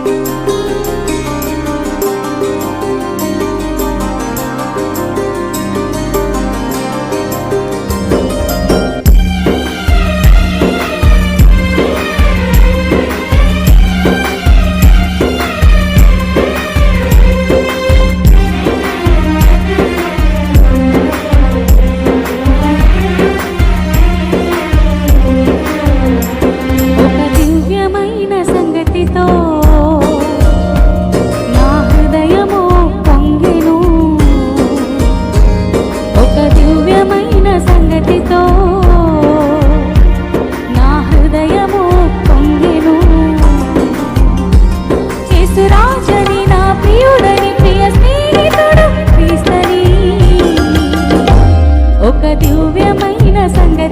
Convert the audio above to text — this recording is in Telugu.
Música దివ్యమైన సంగతి